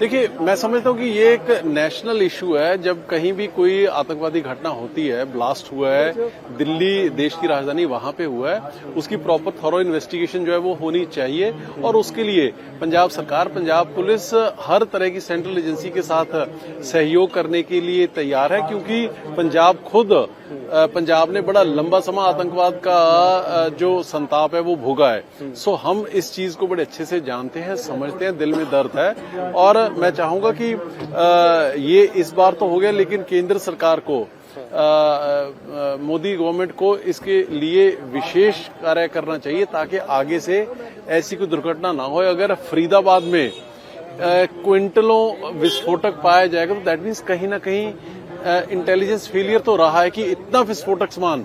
देखिए, मैं समझता हूँ कि ये एक नेशनल इशू है। जब कहीं भी कोई आतंकवादी घटना होती है ब्लास्ट हुआ है, दिल्ली देश की राजधानी वहाँ पे हुआ है, उसकी प्रॉपर थॉरो इन्वेस्टिगेशन जो है वो होनी चाहिए। और उसके लिए पंजाब सरकार, पंजाब पुलिस हर तरह की सेंट्रल एजेंसी के साथ सहयोग करने के लिए तैयार है, क्योंकि पंजाब खुद पंजाब ने बड़ा लंबा समय आतंकवाद का जो संताप है वो भोगा है। सो हम इस चीज़ को बड़े अच्छे से जानते हैं, समझते हैं, दिल में दर्द है। और मैं चाहूँगा कि ये इस बार तो हो गया, लेकिन केंद्र सरकार को मोदी गवर्नमेंट को इसके लिए विशेष कार्य करना चाहिए, ताकि आगे से ऐसी कोई दुर्घटना ना हो। अगर फरीदाबाद में क्विंटलों विस्फोटक पाया जाएगा तो दैट मीन्स कहीं ना कहीं इंटेलिजेंस फेलियर तो रहा है कि इतना विस्फोटक सामान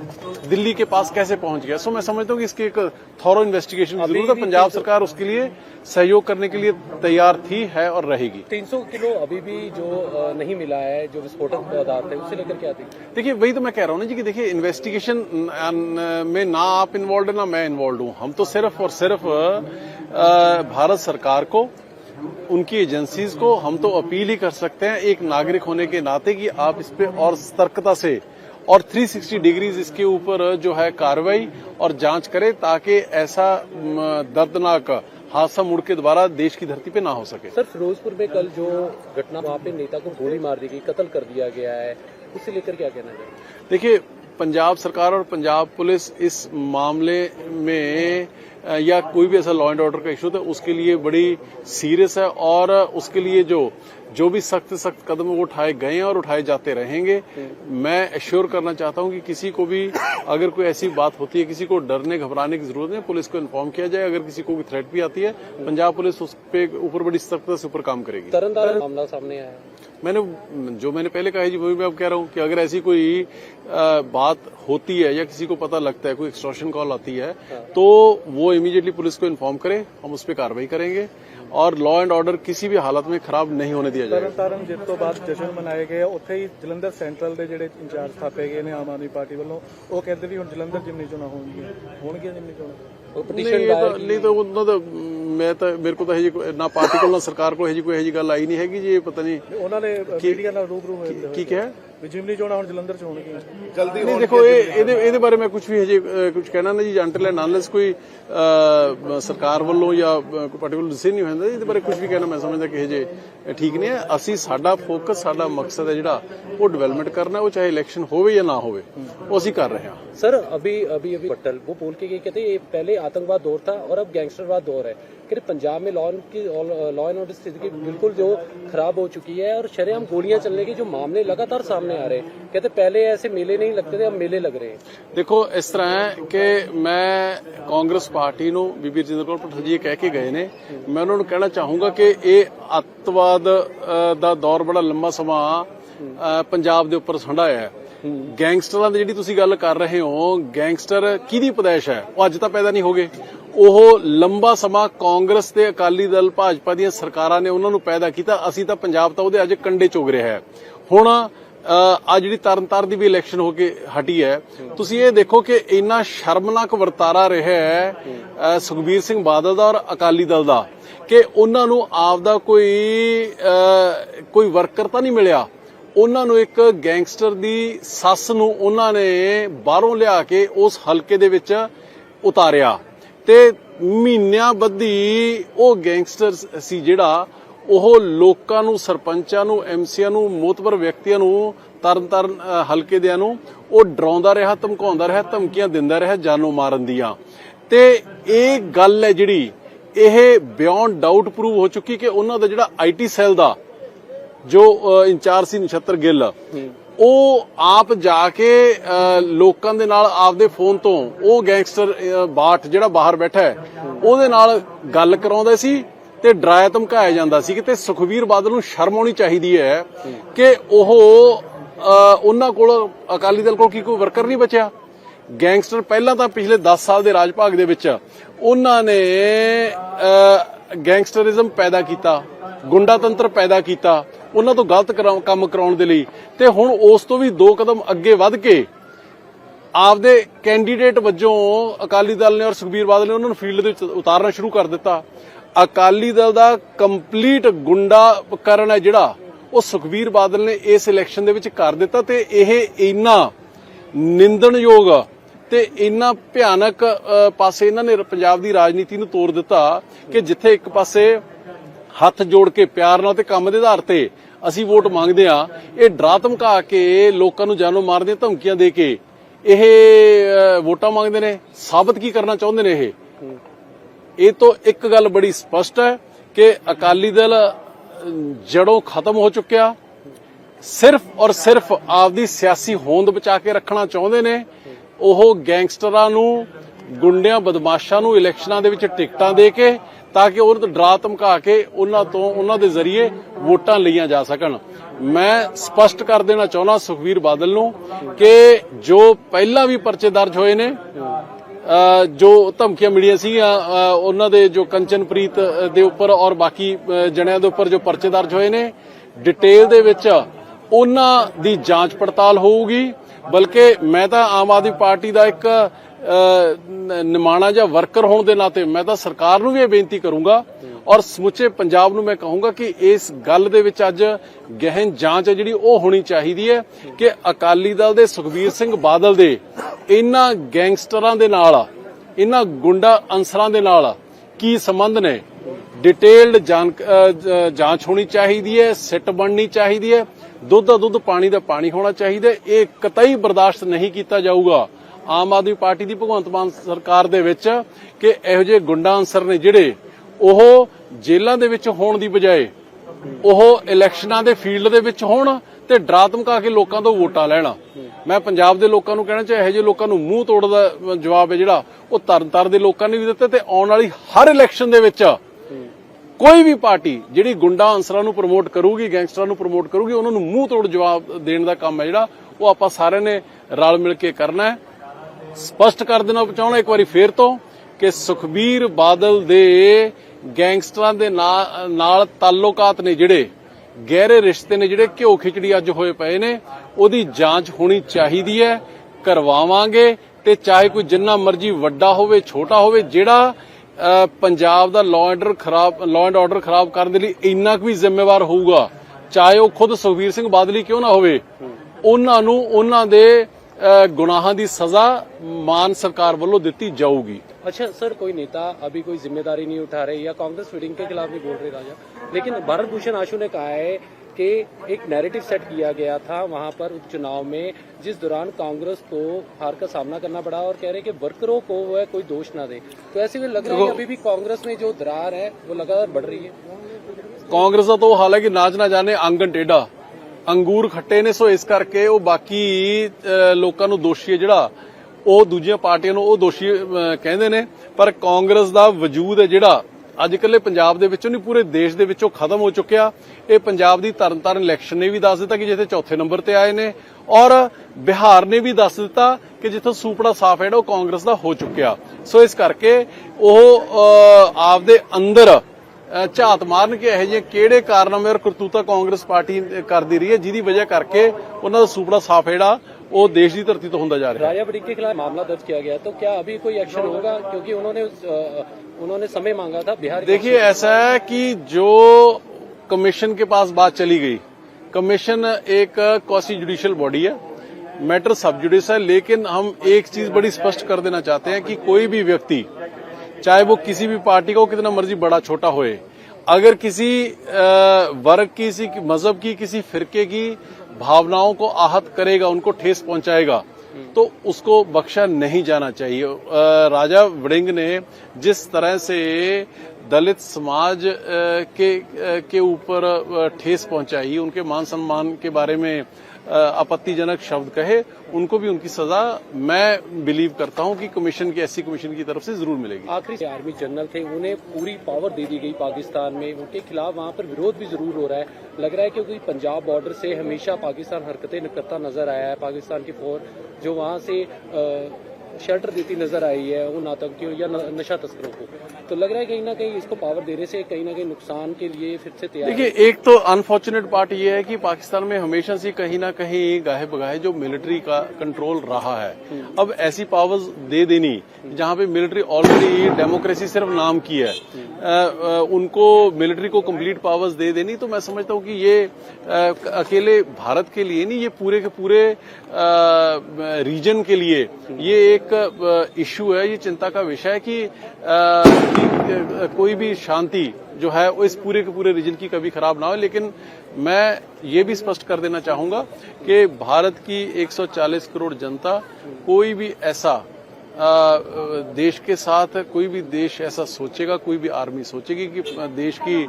दिल्ली के पास कैसे पहुँच गया? सो मैं समझता हूँ कि इसकी एक थॉरो इन्वेस्टिगेशन की ज़रूरत है। पंजाब सरकार उसके लिए सहयोग करने के लिए तैयार थी है और रहेगी। 300 किलो अभी भी जो नहीं मिला है जो विस्फोटक पदार्थ है उसे लेकर क्या देखिए वही तो मैं कह रहा हूँ ना जी कि देखिए इन्वेस्टिगेशन में ना आप इन्वॉल्व है ना मैं इन्वॉल्व हूँ। हम तो सिर्फ़ और सिर्फ़ भारत सरकार को उनकी एजेंसीज को हम तो अपील ही कर सकते हैं एक नागरिक होने के नाते कि आप इस पे और सतर्कता से और 360 डिग्रीज इसके ऊपर जो है कार्रवाई और जाँच करें ताकि ऐसा दर्दनाक हादसा मुड़ के दोबारा देश की धरती पे ना हो सके। सर फिरोजपुर में कल जो घटना वहाँ पे नेता को गोली मार दी गई कत्ल कर दिया गया है उसे लेकर क्या कहना चाहिए देखिए पंजाब सरकार और पंजाब पुलिस इस मामले में या कोई भी ऐसा लॉ एंड ऑर्डर का इशू था उसके लिए बड़ी सीरियस है और उसके लिए जो जो भी सख्त सख्त कदम वो उठाए गए हैं और उठाए जाते रहेंगे। मैं एश्योर करना चाहता हूँ कि किसी को भी अगर कोई ऐसी बात होती है किसी को डरने घबराने की ज़रूरत नहीं पुलिस को इन्फॉर्म किया जाए। अगर किसी को भी थ्रेट भी आती है पंजाब पुलिस उस पे ऊपर बड़ी सख्तता से ऊपर काम करेगी। तरनतारन मामला सामने आया मैंने जो मैंने पहले कहा है जी वही मैं अब कह रहा हूँ कि अगर ऐसी कोई बात होती है या किसी को पता लगता है कोई एक्सट्रॉशन कॉल आती है। तो वो इमीडिएटली पुलिस को इन्फॉर्म करें हम उस पर कार्रवाई करेंगे और लॉ एंड ऑर्डर किसी भी हालत में खराब नहीं होने दिया जाएगा ਤਰਨਤਾਰਨ ਜਿੱਤ ਤੋਂ ਬਾਅਦ ਜਸ਼ਨ ਮਨਾਏ ਗਏ ਆ, ਉੱਥੇ ਹੀ ਜਲੰਧਰ ਸੈਂਟਰਲ ਦੇ ਜਿਹੜੇ ਇੰਚਾਰਜ ਥਾਪੇ ਗਏ ਨੇ ਆਮ ਆਦਮੀ ਪਾਰਟੀ ਵੱਲੋਂ ਉਹ ਕਹਿੰਦੇ ਵੀ ਹੁਣ ਜਲੰਧਰ ਜਿਮਨੀ ਚੋਣਾਂ ਹੋਣਗੀਆਂ ਹੋਣਗੀਆਂ ਜਿਮਨੀ ਚੋਣਾਂ वो ਨਹੀਂ पिटीशन ਇਹ ਤਾਂ दायर ਨਹੀਂ ਤਾਂ ਉਹਨਾਂ ਦਾ ਮੈਂ ਤਾਂ ਮੇਰੇ ਕੋਲ ਤਾਂ ਇਹ ਜੀ ਨਾ ਪਾਰਟੀ ਕੋਲ ਨਾ ਸਰਕਾਰ ਕੋਲ ਇਹ ਜੀ ਕੋਈ ਇਹ ਜੀ ਗੱਲ ਆਈ ਨਹੀਂ ਹੈਗੀ ਜੀ ਇਹ ਪਤਾ ਨਹੀਂ ਉਹਨਾਂ ਨੇ ਮੀਡੀਆ ਨਾਲ ਰੂਬਰੂ ਹੋਏ ਹੋਏ ਕੀ ਕਿਹਾ ਵੀ ਜਿਮਨੀ ਚੋਣਾਂ ਹੁਣ ਜਲੰਧਰ ਚ ਹੋਣਗੀਆਂ ਨਹੀਂ ਦੇਖੋ ਇਹ ਇਹਦੇ ਇਹਦੇ ਬਾਰੇ ਮੈਂ ਕੁਝ ਵੀ ਹਜੇ ਕੁਝ ਕਹਿਣਾ ਨਾ ਜੀ ਅੰਟਲ ਐਂਡ ਅਨਲੈਸ ਕੋਈ ਅਹ, ਸਰਕਾਰ ਵੱਲੋਂ ਜਾਂ ਅਹ, ਕੋਈ ਪਾਰਟਿਕੂਲਰ ਡਿਸੀਜਨ ਨਹੀਂ ਹੁੰਦਾ ਇਹਦੇ ਬਾਰੇ ਕੁਝ ਵੀ ਕਹਿਣਾ ਮੈਂ ਸਮਝਦਾ ਕਿ ਹਜੇ ਠੀਕ ਨਹੀਂ ਹੈ ਅਸੀਂ ਸਾਡਾ ਫੋਕਸ ਸਾਡਾ ਮਕਸਦ ਹੈ ਜਿਹੜਾ ਉਹ ਡਿਵੈਲਪਮੈਂਟ ਕਰਨਾ ਉਹ ਚਾਹੇ ਇਲੈਕਸ਼ਨ ਹੋਵੇ ਜਾਂ ਨਾ ਹੋਵੇ ਉਹ ਅਸੀਂ ਕਰ ਰਹੇ ਹਾਂ सर अभी अभी अभी पट्टल वो बोल के गए कहते ये पहले आतंकवाद दौर था और अब गैंगस्टरवाद दौर है कहते पंजाब में लॉ की लॉ एंड ऑर्डर स्थिति बिल्कुल जो खराब हो चुकी है और शरेआम गोलियां चलने के जो मामले लगातार सामने आ रहे हैं कहते पहले ऐसे मेले नहीं लगते थे अब मेले लग रहे हैं ਦੇਖੋ ਇਸ ਤਰ੍ਹਾਂ ਹੈ ਕਿ ਮੈਂ ਕਾਂਗਰਸ ਪਾਰਟੀ ਨੂੰ ਬੀਬੀ ਰਜਿੰਦਰ ਕੌਰ ਭੱਠਲ ਜੀ ਇਹ ਕਹਿ ਕੇ ਗਏ ਨੇ ਮੈਂ ਉਹਨਾਂ ਨੂੰ ਕਹਿਣਾ ਚਾਹੂੰਗਾ ਕਿ ਇਹ ਅੱਤਵਾਦ ਅ, ਦਾ ਦੌਰ ਬੜਾ ਲੰਮਾ ਸਮਾਂ ਅ, ਪੰਜਾਬ ਦੇ ਉੱਪਰ ਸੰਢਾਇਆ ਹੈ ਗੈਂਗਸਟਰਾਂ ਦੀ ਜਿਹੜੀ ਤੁਸੀਂ ਗੱਲ ਕਰ ਰਹੇ ਹੋ ਗੈਂਗਸਟਰ ਕਿਹਦੀ ਪਦੈਸ਼ ਹੈ ਉਹ ਅੱਜ ਤਾਂ ਪੈਦਾ ਨਹੀਂ ਹੋਗੇ ਉਹ ਲੰਬਾ ਸਮਾਂ ਕਾਂਗਰਸ ਤੇ ਅਕਾਲੀ ਦਲ ਭਾਜਪਾ ਦੀਆਂ ਸਰਕਾਰਾਂ ਨੇ ਉਹਨਾਂ ਨੂੰ ਪੈਦਾ ਕੀਤਾ ਅਸੀਂ ਤਾਂ ਪੰਜਾਬ ਤਾਂ ਉਹਦੇ ਅੱਜ ਕੰਡੇ ਚੁਗ ਰਿਹਾ ਹੈ ਹੁਣ ਆ ਜਿਹੜੀ ਤਰਨਤਾਰ ਦੀ ਵੀ ਇਲੈਕਸ਼ਨ ਹੋ ਕੇ ਹਟੀ ਹੈ, ਤੁਸੀਂ ਇਹ ਦੇਖੋ ਕਿ ਇੰਨਾ ਸ਼ਰਮਨਾਕ ਵਰਤਾਰਾ ਰਿਹਾ ਹੈ ਸੁਖਬੀਰ ਸਿੰਘ ਬਾਦਲ ਦਾ ਔਰ ਅਕਾਲੀ ਦਲ ਦਾ, ਕਿ ਉਹਨਾਂ ਨੂੰ ਆਪਦਾ ਕੋਈ ਕੋਈ ਵਰਕਰ ਤਾਂ ਨਹੀਂ ਮਿਲਿਆ। ਉਹਨਾਂ ਨੂੰ ਇੱਕ ਗੈਂਗਸਟਰ ਦੀ ਸੱਸ ਨੂੰ ਉਹਨਾਂ ਨੇ ਬਾਹਰੋਂ ਲਿਆ ਕੇ ਉਸ ਹਲਕੇ ਦੇ ਵਿੱਚ ਉਤਾਰਿਆ। ਤੇ ਮਹੀਨਿਆਂ ਬੱਧੀ ਉਹ ਗੈਂਗਸਟਰ ਸੀ ਜਿਹੜਾ ਉਹ ਲੋਕਾਂ ਨੂੰ, ਸਰਪੰਚਾਂ ਨੂੰ, ਐਮਸੀਆਂ ਨੂੰ, ਮੋਤਬਰ ਵਿਅਕਤੀਆਂ ਨੂੰ ਤਰਨ ਤਰਨ ਹਲਕੇ ਦਿਆਂ ਨੂੰ, ਉਹ ਡਰਾਉਂਦਾ ਰਿਹਾ, ਧਮਕਾਉਂਦਾ ਰਿਹਾ, ਧਮਕੀਆਂ ਦਿੰਦਾ ਰਿਹਾ ਜਾਨੋਂ ਮਾਰਨ ਦੀਆਂ। ਤੇ ਇਹ ਗੱਲ ਹੈ ਜਿਹੜੀ, ਇਹ ਬਿਯੋਂਡ ਡਾਊਟ ਪ੍ਰੂਵ ਹੋ ਚੁੱਕੀ ਕਿ ਉਹਨਾਂ ਦਾ ਜਿਹੜਾ ਆਈਟੀ ਸੈੱਲ ਦਾ, ਜੋ ਇੰਚਾਰਜ ਸੀ ਨਛੱਤਰ ਗਿੱਲ, ਉਹ ਆਪ ਜਾ ਕੇ ਲੋਕਾਂ ਦੇ ਨਾਲ ਆਪਦੇ ਫੋਨ ਤੋਂ, ਉਹ ਗੈਂਗਸਟਰ ਬਾਠ ਜਿਹੜਾ ਬਾਹਰ ਬੈਠਾ ਹੈ, ਉਹਦੇ ਨਾਲ ਗੱਲ ਕਰਾਉਂਦਾ ਸੀ ਤੇ ਡਰਾਇਆ ਧਮਕਾਇਆ ਜਾਂਦਾ ਸੀ ਕਿ ਤੇ ਸੁਖਵੀਰ ਬਾਦਲ ਨੂੰ ਸ਼ਰਮ ਆਉਣੀ ਚਾਹੀਦੀ ਹੈ ਕਿ ਉਹ ਉਹਨਾਂ ਕੋਲ, ਅਕਾਲੀ ਦਲ ਕੋਲ ਕੀ ਕੋਈ ਵਰਕਰ ਨਹੀਂ ਬਚਿਆ? ਗੈਂਗਸਟਰ ਪਹਿਲਾਂ ਤਾਂ ਪਿਛਲੇ 10 ਸਾਲ ਦੇ ਰਾਜ ਭਾਗ ਦੇ ਵਿੱਚ ਉਹਨਾਂ ਨੇ ਗੈਂਗਸਟਰਿਜ਼ਮ ਪੈਦਾ ਕੀਤਾ, ਗੁੰਡਾਤੰਤਰ ਪੈਦਾ ਕੀਤਾ, ਉਹਨਾਂ ਤੋਂ ਗਲਤ ਕਰਾਉ- ਕੰਮ ਕਰਾਉਣ ਦੇ ਲਈ। ਤੇ ਹੁਣ ਉਸ ਤੋਂ ਵੀ ਦੋ ਕਦਮ ਅੱਗੇ ਵੱਧ ਕੇ ਆਪਦੇ ਕੈਂਡੀਡੇਟ ਵਜੋਂ ਅਕਾਲੀ ਦਲ ਨੇ ਔਰ ਸੁਖਬੀਰ ਬਾਦਲ ਨੇ ਉਹਨਾਂ ਨੂੰ ਫੀਲਡ ਦੇ ਵਿੱਚ ਉਤਾਰਨਾ ਸ਼ੁਰੂ ਕਰ ਦਿੱਤਾ। ਅਕਾਲੀ ਦਲ ਦਾ ਕੰਪਲੀਟ ਗੁੰਡਾਕਰਨ ਹੈ ਜਿਹੜਾ, ਉਹ ਸੁਖਬੀਰ ਬਾਦਲ ਨੇ ਇਸ ਇਲੈਕਸ਼ਨ ਦੇ ਵਿੱਚ ਕਰ ਦਿੱਤਾ ਤੇ ਇਹ ਇੰਨਾ ਨਿੰਦਣਯੋਗ ਤੇ ਇੰਨਾ ਭਿਆਨਕ ਪਾਸੇ ਇਹਨਾਂ ਨੇ ਪੰਜਾਬ ਦੀ ਰਾਜਨੀਤੀ ਨੂੰ ਤੋੜ ਦਿੱਤਾ ਕਿ ਜਿੱਥੇ ਇੱਕ ਪਾਸੇ ਹੱਥ ਜੋੜ ਕੇ ਪਿਆਰ ਨਾਲ ਤੇ ਕੰਮ ਦੇ ਆਧਾਰ ਤੇ ਅਸੀਂ ਵੋਟ ਮੰਗਦੇ ਆ ਇਹ ਡਰਾ ਧਮਕਾ ਕੇ ਲੋਕਾਂ ਨੂੰ ਜਾਨੋਂ ਮਾਰ ਦੀਆਂ ਧਮਕੀਆਂ ਦੇ ਕੇ ਇਹ ਵੋਟਾਂ ਮੰਗਦੇ ਨੇ। ਸਾਬਤ ਕੀ ਕਰਨਾ ਚਾਹੁੰਦੇ ਨੇ ਇਹ? ਇਹ ਤੋਂ ਇੱਕ ਗੱਲ ਬੜੀ ਸਪਸ਼ਟ ਹੈ ਕਿ ਅਕਾਲੀ ਦਲ ਅਮ, ਜੜੋਂ ਖਤਮ ਹੋ ਚੁੱਕਿਆ। ਸਿਰਫ ਔਰ ਸਿਰਫ ਆਪਦੀ ਸਿਆਸੀ ਹੋਂਦ ਬਚਾ ਕੇ ਰੱਖਣਾ ਚਾਹੁੰਦੇ ਨੇ। ਉਹ ਗੈਂਗਸਟਰਾਂ ਨੂੰ ਗੁੰਡਿਆਂ ਬਦਮਾਸ਼ਾਂ ਨੂੰ ਇਲੈਕਸ਼ਨਾਂ ਦੇ ਵਿੱਚ ਟਿਕਟਾਂ ਦੇ ਕੇ ਤਾਂ ਕਿ ਉਹਨਾਂ ਤੋਂ ਡਰਾ ਧਮਕਾ ਕੇ ਉਹਨਾਂ ਤੋਂ ਉਹਨਾਂ ਦੇ ਜ਼ਰੀਏ ਵੋਟਾਂ ਲਈਆਂ ਜਾ ਸਕਣ। ਮੈਂ ਸਪਸ਼ਟ ਕਰ ਦੇਣਾ ਚਾਹੁੰਦਾ ਸੁਖਵੀਰ ਬਾਦਲ ਨੂੰ ਕਿ ਜੋ ਪਹਿਲਾਂ ਵੀ ਪਰਚੇ ਦਰਜ ਹੋਏ ਨੇ ਜੋ ਧਮਕੀਆਂ ਮਿਲੀਆਂ ਸੀ ਉਹਨਾਂ ਦੇ ਜੋ ਕੰਚਨਪ੍ਰੀਤ ਦੇ ਉੱਪਰ ਔਰ ਬਾਕੀ ਜਣਿਆਂ ਦੇ ਉੱਪਰ ਜੋ ਪਰਚੇ ਦਰਜ ਹੋਏ ਨੇ, ਡਿਟੇਲ ਦੇ ਵਿੱਚ ਉਹਨਾਂ ਦੀ ਜਾਂਚ ਪੜਤਾਲ ਹੋਊਗੀ। ਬਲਕਿ ਮੈਂ ਤਾਂ ਆਮ ਆਦਮੀ ਪਾਰਟੀ ਦਾ ਇੱਕ ਨਿਮਾਣਾ ਜਾਂ ਵਰਕਰ ਹੋਣ ਦੇ ਨਾਤੇ ਮੈਂ ਤਾਂ ਸਰਕਾਰ ਨੂੰ ਵੀ ਇਹ ਬੇਨਤੀ ਕਰੂੰਗਾ। ਔਰ ਸਮੁੱਚੇ ਪੰਜਾਬ ਨੂੰ ਮੈਂ ਕਹੂੰਗਾ ਕਿ ਇਸ ਗੱਲ ਦੇ ਵਿੱਚ ਅੱਜ ਗਹਿਨ ਜਾਂਚ ਹੈ ਜਿਹੜੀ ਉਹ ਹੋਣੀ ਚਾਹੀਦੀ ਹੈ ਕਿ ਅਕਾਲੀ ਦਲ ਦੇ ਸੁਖਬੀਰ ਸਿੰਘ ਬਾਦਲ ਦੇ ਇਹਨਾਂ ਗੈਂਗਸਟਰਾਂ ਦੇ ਨਾਲ ਇਹਨਾਂ ਗੁੰਡਾ ਅਨਸਰਾਂ ਦੇ ਨਾਲ ਕੀ ਸੰਬੰਧ ਨੇ ਡਿਟੇਲਡ ਜਾਂਚ ਹੋਣੀ ਚਾਹੀਦੀ ਹੈ, ਸਿੱਟ ਬਣਨੀ ਚਾਹੀਦੀ ਹੈ, ਦੁੱਧ ਦਾ ਦੁੱਧ, ਪਾਣੀ ਦਾ ਪਾਣੀ ਹੋਣਾ ਚਾਹੀਦਾ ਹੈ। ਇਹ ਕਤਈ ਬਰਦਾਸ਼ਤ ਨਹੀਂ ਕੀਤਾ ਜਾਊਗਾ ਆਮ ਆਦਮੀ ਪਾਰਟੀ ਦੀ ਭਗਵੰਤ ਮਾਨ ਸਰਕਾਰ ਦੇ ਵਿੱਚ ਕਿ ਇਹੋ ਜਿਹੇ ਗੁੰਡਾ ਅਨਸਰ ਨੇ ਜਿਹੜੇ ਉਹ ਜੇਲ੍ਹਾਂ ਦੇ ਵਿੱਚ ਹੋਣ ਦੀ ਬਜਾਏ, ਉਹ ਇਲੈਕਸ਼ਨਾਂ ਦੇ ਫੀਲਡ ਦੇ ਵਿੱਚ ਹੋਣ ਤੇ ਡਰਾ ਧਮਕਾ ਕੇ ਲੋਕਾਂ ਤੋਂ ਵੋਟਾਂ ਲੈਣਾ ਮੈਂ ਪੰਜਾਬ ਦੇ ਲੋਕਾਂ ਨੂੰ ਕਹਿਣਾ ਚਾਹੇ ਇਹੋ ਜਿਹੇ ਲੋਕਾਂ ਨੂੰ ਮੂੰਹ ਤੋੜ ਜਵਾਬ ਹੈ ਜਿਹੜਾ, ਉਹ ਤਰਨਤਾਰ ਦੇ ਲੋਕਾਂ ਨੇ ਵੀ ਦਿੱਤਾ ਤੇ ਆਉਣ ਵਾਲੀ ਹਰ ਇਲੈਕਸ਼ਨ ਦੇ ਵਿੱਚ ਕੋਈ ਵੀ ਪਾਰਟੀ ਜਿਹੜੀ ਗੁੰਡਾ ਅੰਸਰਾਂ ਨੂੰ ਪ੍ਰਮੋਟ ਕਰੂਗੀ, ਗੈਂਗਸਟਰਾਂ ਨੂੰ ਪ੍ਰਮੋਟ ਕਰੂਗੀ, ਉਹਨਾਂ ਨੂੰ ਮੂੰਹ ਤੋੜ ਜਵਾਬ ਦੇਣ ਦਾ ਕੰਮ ਹੈ ਜਿਹੜਾ, ਉਹ ਆਪਾਂ ਸਾਰਿਆਂ ਨੇ ਰਲ ਮਿਲ ਕੇ ਕਰਨਾ ਹੈ। ਸਪਸ਼ਟ ਕਰ ਦੇਣਾ ਚਾਹੁੰਦਾ, ਇੱਕ ਵਾਰੀ ਫੇਰ ਤੋਂ ਕਿ ਸੁਖਬੀਰ ਬਾਦਲ ਦੇ ਗੈਂਗਸਟਰਾਂ ਦੇ ਨਾ- ਨਾਲ ਤਾਲੁਕਾਤ ਨੇ ਜਿਹੜੇ ਗਹਿਰੇ ਰਿਸ਼ਤੇ ਨੇ ਜਿਹੜੇ ਘਿਓ ਖਿਚੜੀ ਅੱਜ ਹੋਏ ਪਏ ਨੇ, ਉਹਦੀ ਜਾਂਚ ਹੋਣੀ ਚਾਹੀਦੀ ਹੈ, ਕਰਵਾਵਾਂਗੇ ਤੇ ਚਾਹੇ ਕੋਈ ਜਿੰਨਾ ਮਰਜ਼ੀ ਵੱਡਾ ਹੋਵੇ, ਛੋਟਾ ਹੋਵੇ, ਜਿਹੜਾ ਪੰਜਾਬ ਦਾ ਲਾਅ ਆਰਡਰ ਖਰਾਬ ਲਾਅ ਐਂਡ ਆਰਡਰ ਖਰਾਬ ਕਰਨ ਦੇ ਲਈ ਇੰਨਾ ਕੁ ਵੀ ਜ਼ਿੰਮੇਵਾਰ ਹੋਊਗਾ, ਚਾਹੇ ਉਹ ਖੁਦ ਸੁਖਬੀਰ ਸਿੰਘ ਬਾਦਲੀ ਕਿਉਂ ਨਾ ਹੋਵੇ, ਉਹਨਾਂ ਨੂੰ, ਉਹਨਾਂ ਦੇ ਗੁਨਾਹਾਂ ਦੀ ਸਜ਼ਾ ਮਾਨ ਸਰਕਾਰ ਵੱਲੋਂ ਦਿੱਤੀ ਜਾਊਗੀ अच्छा सर कोई नेता अभी कोई जिम्मेदारी नहीं उठा रहे या कांग्रेस फीडिंग के खिलाफ नहीं बोल रहे राजा लेकिन भारत भूषण आशु ने कहा है कि एक नैरेटिव सेट किया गया था वहां पर उपचुनाव में जिस दौरान कांग्रेस को हार का सामना करना पड़ा और कह रहे कि वर्करों को वह कोई दोष ना दे तो ऐसे में लग रहा है कि अभी भी कांग्रेस में जो दरार है वो लगातार बढ़ रही है ਕਾਂਗਰਸ ਦਾ ਤਾਂ ਉਹ ਹਾਲ ਹੈ ਕਿ ਨਾਚ ਨਾ ਜਾਣੇ ਆਂਗਨ ਟੇਢਾ ਅੰਗੂਰ ਖੱਟੇ ਨੇ, ਸੋ ਇਸ ਕਰਕੇ ਉਹ ਬਾਕੀ ਲੋਕਾਂ ਨੂੰ ਦੋਸ਼ੀ ਹੈ ਜਿਹੜਾ, ਉਹ ਦੂਜੀਆਂ ਪਾਰਟੀਆਂ ਨੂੰ ਉਹ ਦੋਸ਼ੀ ਕਹਿੰਦੇ ਨੇ। ਪਰ ਕਾਂਗਰਸ ਦਾ ਵਜੂਦ ਹੈ ਜਿਹੜਾ ਅੱਜ ਕੱਲੇ ਪੰਜਾਬ ਦੇ ਵਿੱਚੋਂ ਨਹੀਂ, ਪੂਰੇ ਦੇਸ਼ ਦੇ ਵਿੱਚੋਂ ਖਤਮ ਹੋ ਚੁੱਕਿਆ। ਇਹ ਪੰਜਾਬ ਦੀ ਤਰਨਤਾਰਨ ਇਲੈਕਸ਼ਨ ਨੇ ਵੀ ਦੱਸ ਦਿੱਤਾ ਕਿ ਜਿੱਥੇ ਚੌਥੇ ਨੰਬਰ ਤੇ ਆਏ ਨੇ। ਔਰ ਬਿਹਾਰ ਨੇ ਵੀ ਦੱਸ ਦਿੱਤਾ ਕਿ ਜਿੱਥੇ ਸੂਪੜਾ ਸਾਫ਼ ਹੈ ਜਿਹੜਾ, ਉਹ ਕਾਂਗਰਸ ਦਾ ਹੋ ਚੁੱਕਿਆ। ਸੋ ਇਸ ਕਰਕੇ ਉਹ ਆਪਦੇ ਅੰਦਰ ਝਾਤ ਮਾਰਨ ਕਿ ਇਹੋ ਜਿਹੇ ਕਿਹੜੇ ਕਾਰਨਾਮੇ ਔਰ ਕਰਤੂਤਾ ਕਾਂਗਰਸ ਪਾਰਟੀ ਕਰਦੀ ਰਹੀ ਹੈ ਜਿਹਦੀ ਵਜ੍ਹਾ ਕਰਕੇ ਉਹਨਾਂ ਦਾ ਸੂਪੜਾ ਸਾਫ ਜਿਹੜਾ ਉਹ ਦੇਸ਼ ਦੀ ਧਰਤੀ ਤੋਂ ਹੁੰਦਾ ਜਾ ਰਿਹਾ ਹੈ राजा बड़िंग के खिलाफ मामला दर्ज किया गया तो क्या अभी कोई एक्शन होगा क्योंकि उन्होंने उस, अ, उन्होंने समय मांगा था बिहार के देखिए ऐसा है कि जो कमीशन के पास बात चली गई कमीशन एक क्वासी जुडिशियल बॉडी है मैटर सब जुडिस है लेकिन हम एक चीज बड़ी स्पष्ट कर देना चाहते हैं कि कोई भी व्यक्ति चाहे वो किसी भी पार्टी का हो, कितना मर्ज़ी बड़ा छोटा होए। अगर किसी वर्ग की, किसी मज़हब की, किसी फिरके की भावनाओं को आहत करेगा, उनको ठेस पहुंचाएगा तो उसको बख्शा नहीं जाना चाहिए। राजा वड़िंग ने जिस तरह से दलित समाज के के ऊपर ठेस पहुंचाई उनके मान सम्मान के बारे में आपत्तिजनक शब्द कहे उनको भी उनकी सजा मैं बिलीव करता हूँ कि कमीशन की ऐसी कमीशन की तरफ़ से ज़रूर मिलेगी। आखिरी आर्मी जनरल थे उन्हें पूरी पावर दे दी गई पाकिस्तान में। उनके खिलाफ वहाँ पर विरोध भी ज़रूर हो रहा है। लग रहा है क्योंकि पंजाब बॉर्डर से हमेशा पाकिस्तान हरकतें करता नज़र आया है। पाकिस्तान की फौज जो वहाँ से अ, शेल्टर देती नज़र आई है उन आतंकियों या नशा तस्करों को। तो लग रहा है कहीं ना कहीं इसको पावर देने से कहीं ना कहीं नुकसान के लिए फिर से तैयार देखिए एक तो अनफॉर्चुनेट पार्ट ये है कि पाकिस्तान में हमेशा से कहीं ना कहीं गाहे बगाहे जो मिलिट्री का कंट्रोल रहा है। अब ऐसी पावर्स दे देनी जहाँ पे मिलिट्री ऑलरेडी डेमोक्रेसी सिर्फ़ नाम की है। अ, अ, उनको मिलिट्री को कंप्लीट पावर्स दे देनी तो मैं समझता हूँ कि ये अ, अकेले भारत के लिए नहीं ये पूरे के पूरे रीजन के लिए ये एक इश्यू है ये चिंता का विषय है कि, कि कोई भी शांति जो है वो इस पूरे के पूरे रीजन की कभी खराब ना हो लेकिन मैं ये भी स्पष्ट कर देना चाहूँगा कि भारत की 140 करोड़ जनता कोई भी ऐसा देश के साथ कोई भी देश ऐसा सोचेगा कोई भी आर्मी सोचेगी कि देश की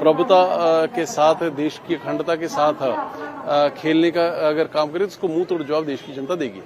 प्रभुता के साथ देश की अखंडता के साथ खेलने का अगर काम करे तो उसको मुँह तोड़ जवाब देश की जनता देगी।